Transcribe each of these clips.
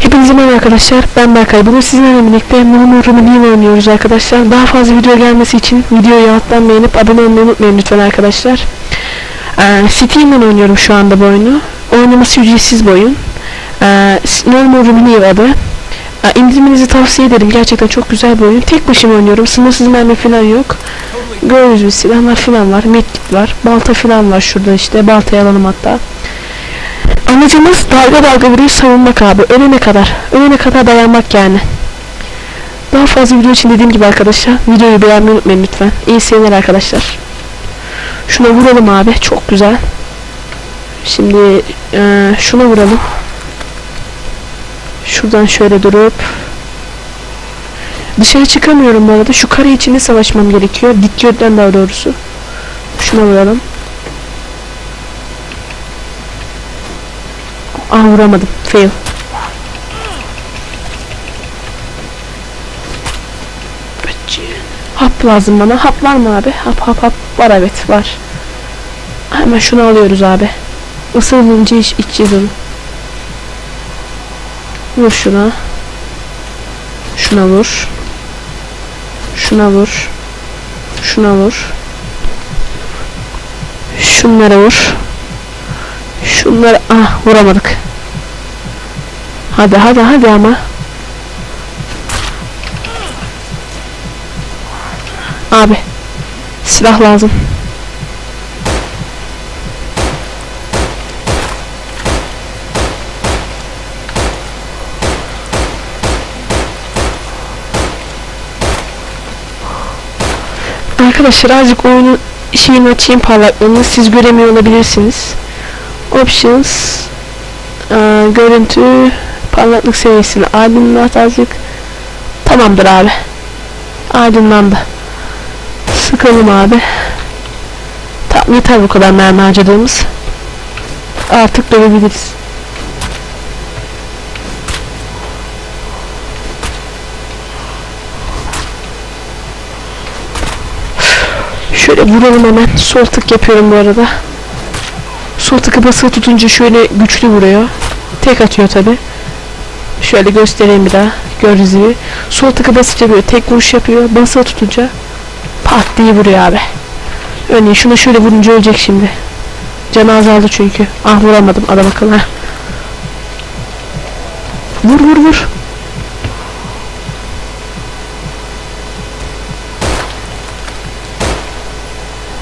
Hepinize merhaba arkadaşlar. Ben Berkay. Bugün sizinle birlikte Mono Rumini oynuyoruz arkadaşlar. Daha fazla video gelmesi için videoyu alttan beğenip abone olmayı unutmayın lütfen arkadaşlar. Ee, Steam'den oynuyorum şu anda bu oyunu. Oynaması ücretsiz bir oyun. Ee, Mono Rumini adı. Ee, indirmenizi tavsiye ederim. Gerçekten çok güzel bir oyun. Tek başıma oynuyorum. Sınırsız mermi falan yok. Gördüğünüz silahlar falan var. Medkit var. Balta falan var şurada işte. Baltayı alalım hatta. Amacımız dalga dalga vuruyu savunmak abi. Ölene kadar. Ölene kadar dayanmak yani. Daha fazla video için dediğim gibi arkadaşlar videoyu beğenmeyi unutmayın lütfen. İyi seyirler arkadaşlar. Şuna vuralım abi. Çok güzel. Şimdi eee, şuna vuralım. Şuradan şöyle durup Dışarı çıkamıyorum bu arada. Şu kare içinde savaşmam gerekiyor. Dik yönden daha doğrusu. Şuna vuralım. Aa vuramadım. Fail. Hap lazım bana. Hap var mı abi? Hap hap hap. Var evet var. Hemen şunu alıyoruz abi. Isırılınca iç, içeceğiz onu. Vur şuna. Şuna vur. Şuna vur. Şuna vur. Şunlara vur. Şunları ah vuramadık. Hadi hadi hadi ama. Abi silah lazım. Arkadaşlar azıcık oyunun şeyini açayım parlaklığını siz göremiyor olabilirsiniz. Options Aa, görüntü parlaklık seviyesini aydınlat azıcık. Tamamdır abi. Aydınlandı. Sıkalım abi. Tamam yeter bu kadar mermi harcadığımız. Artık dövebiliriz. Şöyle vuralım hemen. Sol tık yapıyorum bu arada Sol tıkı basılı tutunca şöyle güçlü vuruyor. Tek atıyor tabi. Şöyle göstereyim bir daha. Gördüğünüz gibi. Sol tıkı basınca böyle tek vuruş yapıyor. Basılı tutunca pat diye vuruyor abi. Örneğin şuna şöyle vurunca ölecek şimdi. Canı azaldı çünkü. Ah vuramadım adam akıllı. Vur vur vur.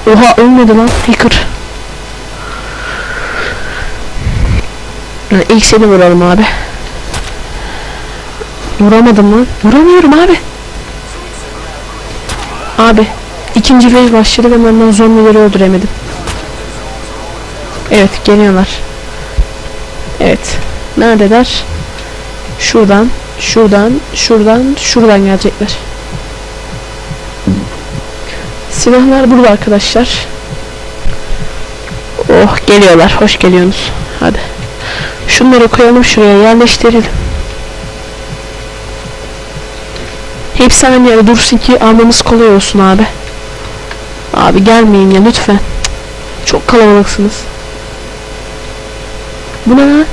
Oha ölmedi lan. Hacker. Ha, seni vuralım abi. Vuramadım lan. Vuramıyorum abi. Abi. ikinci wave başladı ve benden zombileri öldüremedim. Evet geliyorlar. Evet. Neredeler? Şuradan, şuradan, şuradan, şuradan gelecekler. Silahlar burada arkadaşlar. Oh geliyorlar. Hoş geliyorsunuz. Hadi. Şunları koyalım şuraya yerleştirelim. Hepsi aynı yerde dursun ki almamız kolay olsun abi. Abi gelmeyin ya lütfen. Çok kalabalıksınız. Bu ne lan?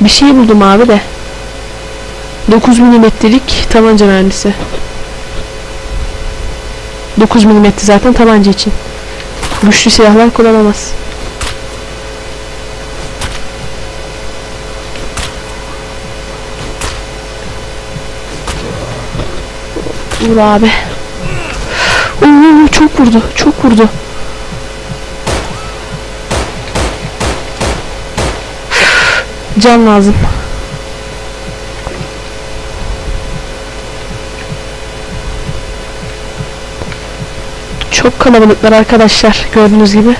Bir şey buldum abi de. 9 milimetrelik tabanca mermisi. 9 milimetre zaten tabanca için. Güçlü silahlar kullanamaz. Vur abi. Oo, çok vurdu. Çok vurdu. Can lazım. Çok kalabalıklar arkadaşlar gördüğünüz gibi.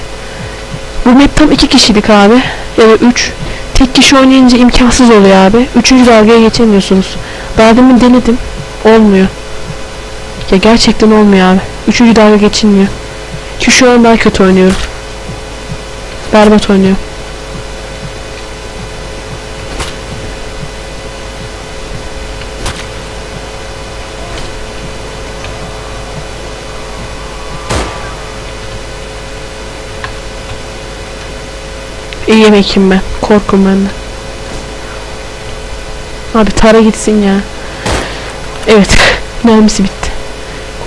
Bu map tam iki kişilik abi. Ya da üç. Tek kişi oynayınca imkansız oluyor abi. Üçüncü dalgaya geçemiyorsunuz. Daha demin denedim. Olmuyor. Ya gerçekten olmuyor abi. Üçüncü dalga geçilmiyor. Ki şu an daha kötü oynuyorum. Berbat oynuyorum. İyi yemekim ben. Korkum benden. Abi tara gitsin ya. Evet. Mermisi bitti.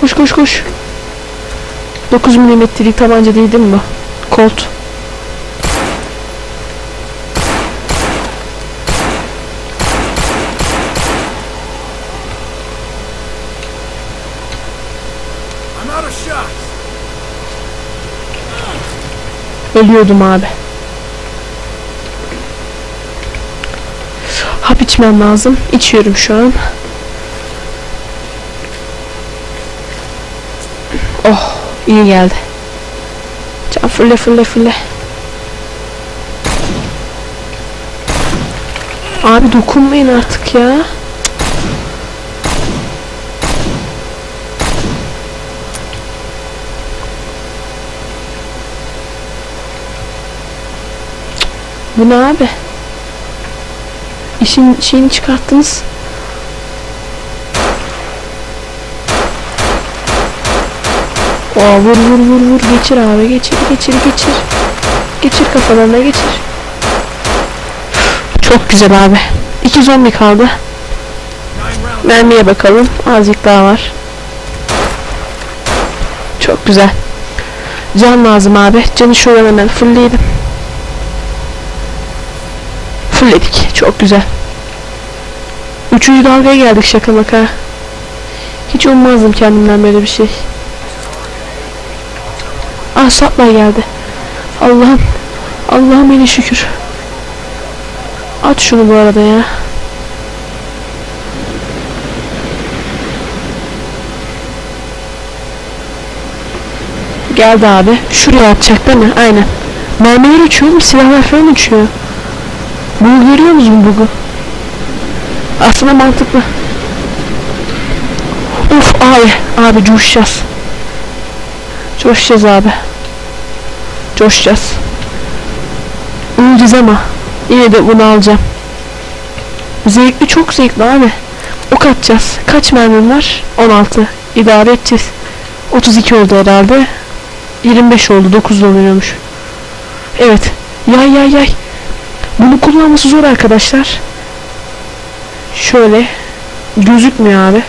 Koş koş koş. 9 milimetrelik tabanca değil değil mi bu? Colt. Ölüyordum abi. Hap içmem lazım. İçiyorum şu an. Oh iyi geldi. Can fırla fırla fırla. Abi dokunmayın artık ya. Bu ne abi? İşin şeyini çıkarttınız. Oo, vur vur vur vur geçir abi geçir geçir geçir. Geçir kafalarına geçir. Çok güzel abi. İki zombi kaldı. Mermiye bakalım. Azıcık daha var. Çok güzel. Can lazım abi. Canı şuradan hemen fullleyelim. Fullledik. Çok güzel. Üçüncü dalgaya geldik şaka maka. Hiç ummazdım kendimden böyle bir şey. Ah sapla geldi. Allah'ım. Allah'ım yine şükür. At şunu bu arada ya. Geldi abi. Şuraya atacak değil mi? Aynen. Mermiler uçuyor mu? Silahlar falan uçuyor. Bug görüyor musun bug'u? Aslında mantıklı. Uf abi. Abi coşacağız. Coşacağız abi. Coşacağız. Öleceğiz ama. Yine de bunu alacağım. Zevkli çok zevkli abi. Ok atacağız. Kaç mermim var? 16. İdare edeceğiz. 32 oldu herhalde. 25 oldu. 9 oluyormuş. Evet. Yay yay yay. Bunu kullanması zor arkadaşlar. Şöyle. Gözükmüyor abi.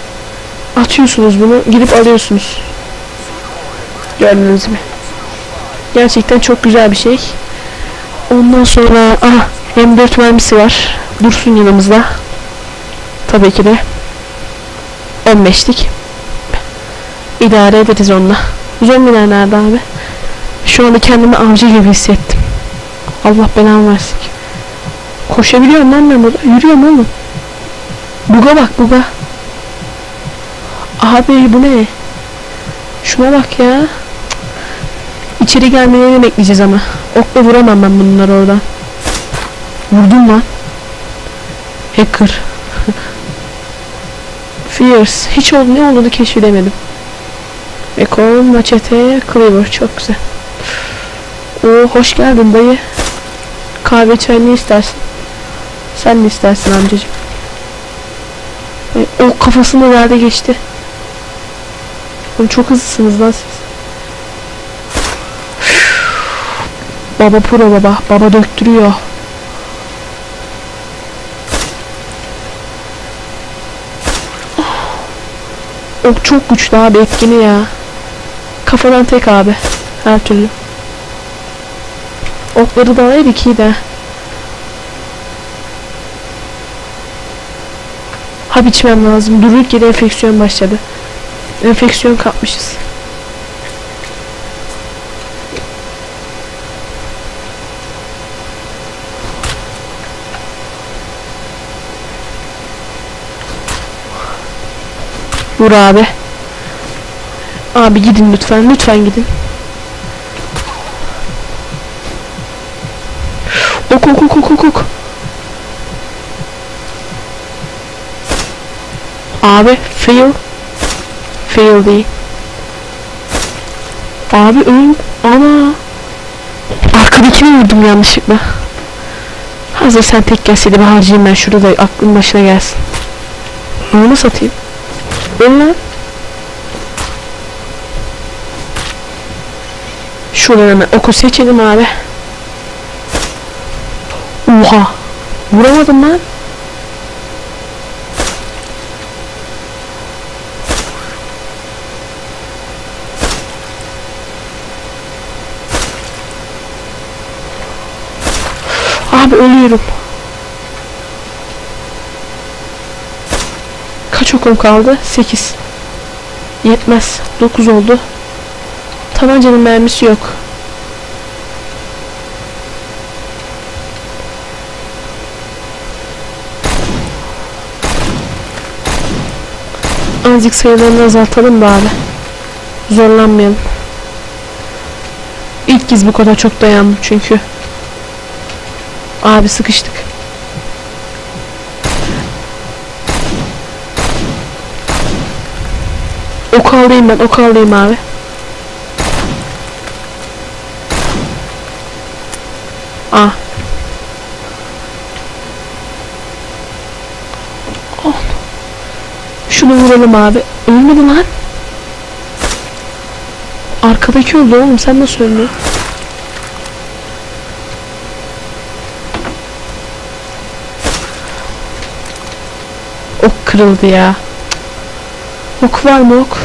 Atıyorsunuz bunu. Gidip alıyorsunuz. Gördünüz mü? Gerçekten çok güzel bir şey. Ondan sonra ah M4 mermisi var. Dursun yanımızda. Tabii ki de. 15'lik. İdare ederiz onunla. Zombiler nerede abi? Şu anda kendimi avcı gibi hissettim. Allah belamı versin. Koşabiliyorum lan ben burada. Yürüyorum oğlum. Buga bak buga. Abi bu ne? Şuna bak ya. İçeri gelmelerini bekleyeceğiz ama. Okla vuramam ben bunları oradan. Vurdum lan. Hacker. Fierce. Hiç oldu ne olduğunu keşfedemedim. Ekol, maçete, cleaver. Çok güzel. Oo hoş geldin dayı. Kahve çay ne istersin? Sen ne istersin amcacığım? E, o kafasını nerede geçti? Çok hızlısınız lan siz. Baba pro baba. Baba döktürüyor. O çok güçlü abi etkini ya. Kafadan tek abi. Her türlü. Okları da var iki de. Hap içmem lazım. Durduk yere enfeksiyon başladı. Enfeksiyon kapmışız. Vur abi. Abi gidin lütfen. Lütfen gidin. Ok ok ok ok ok. Abi fail. Fail değil. Abi öl. Ana. Arkadakini vurdum yanlışlıkla. Hazır sen tek gelseydi bir harcayayım ben şurada da aklın başına gelsin. Onu satayım. Bunlar Şuradan hemen oku seçelim abi. Oha. Vuramadım lan. Abi ölüyorum. Kaç okum kaldı? 8. Yetmez. 9 oldu. Tabancanın mermisi yok. Azıcık sayılarını azaltalım abi. Zorlanmayalım. İlk kez bu kadar çok dayandım çünkü. Abi sıkıştık. Ok alayım ben, ok alayım abi. Ah. Oh. Şunu vuralım abi. Ölmedi lan. Arkadaki öldü oğlum sen nasıl ölmüyorsun? Ok kırıldı ya. Ok var mı ok?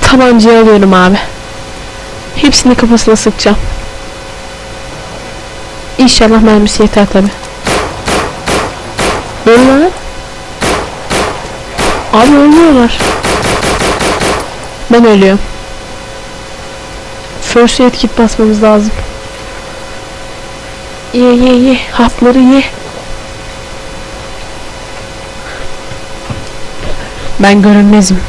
Tabancayı alıyorum abi. Hepsini kafasına sıkacağım. İnşallah mermisi yeter tabi. Öl lan. Abi ölmüyorlar. Ben ölüyorum. First aid kit basmamız lazım. Ye ye ye. Hapları ye. Ben görünmezim.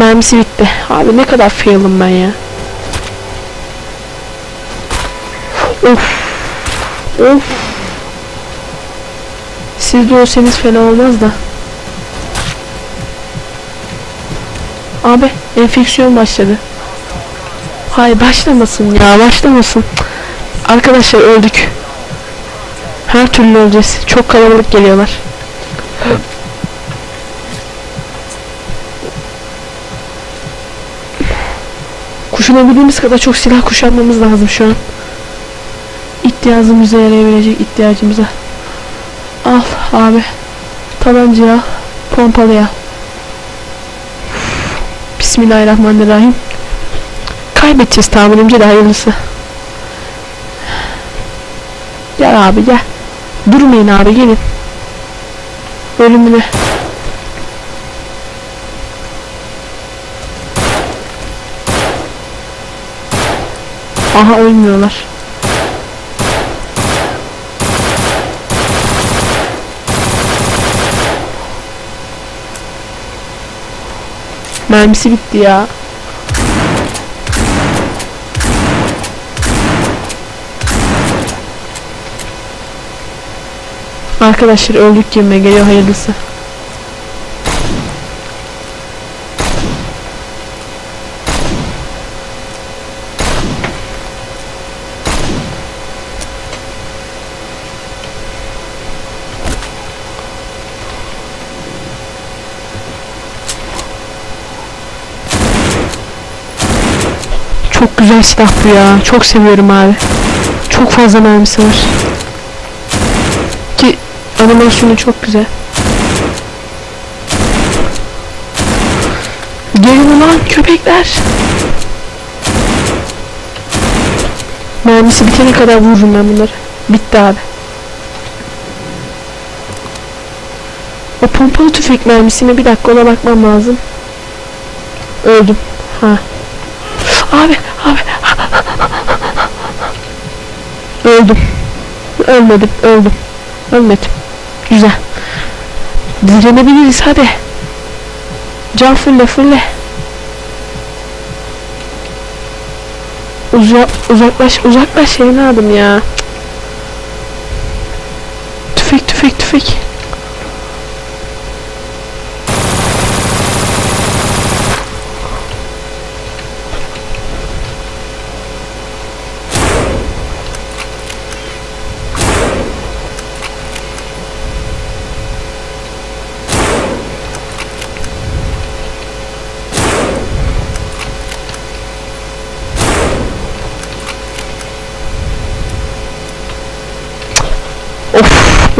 Mermisi bitti. Abi ne kadar fail'ım ben ya. Of. Of. Siz de olsanız fena olmaz da. Abi enfeksiyon başladı. Hayır başlamasın ya başlamasın. Arkadaşlar öldük. Her türlü öleceğiz. Çok kalabalık geliyorlar. Kuşanabildiğimiz kadar çok silah kuşanmamız lazım şu an. İhtiyacımıza yarayabilecek ihtiyacımıza. Al abi. Tabancayı al. Pompalıyı al. Bismillahirrahmanirrahim. Kaybedeceğiz tahminimce de hayırlısı. Gel abi gel. Durmayın abi gelin. Ölümüne. Aha ölmüyorlar. Mermisi bitti ya. Arkadaşlar öldük gibime geliyor hayırlısı. Çok güzel silah bu ya. Çok seviyorum abi. Çok fazla mermisi var. Ki animasyonu çok güzel. Gelin ulan köpekler. Mermisi bitene kadar vururum ben bunları. Bitti abi. O pompalı tüfek mermisine bir dakika ona bakmam lazım. Öldüm. Ha. Abi. Öldüm. Ölmedim, öldüm. Ölmedim. Güzel. Direnebiliriz hadi. Can fulle fulle. Uza uzaklaş uzaklaş evladım ya. Tüfek tüfek tüfek.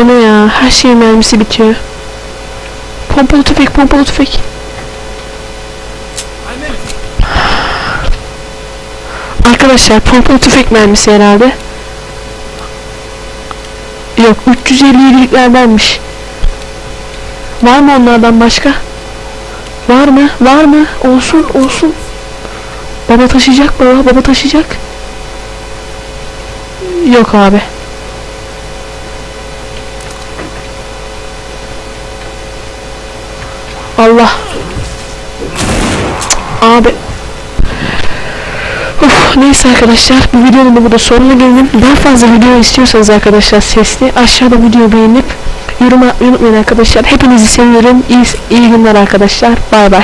Bu ne ya? Her şeyin mermisi bitiyor. Pompalı tüfek, pompalı tüfek. Arkadaşlar pompalı tüfek mermisi herhalde. Yok 357'liklerdenmiş. Var mı onlardan başka? Var mı? Var mı? Olsun olsun. Baba taşıyacak baba. Baba taşıyacak. Yok abi. Neyse arkadaşlar bu videonun da burada sonuna gelelim. Daha fazla video istiyorsanız arkadaşlar sesli aşağıda video beğenip yorum atmayı unutmayın arkadaşlar. Hepinizi seviyorum. İyi, iyi günler arkadaşlar. Bay bay.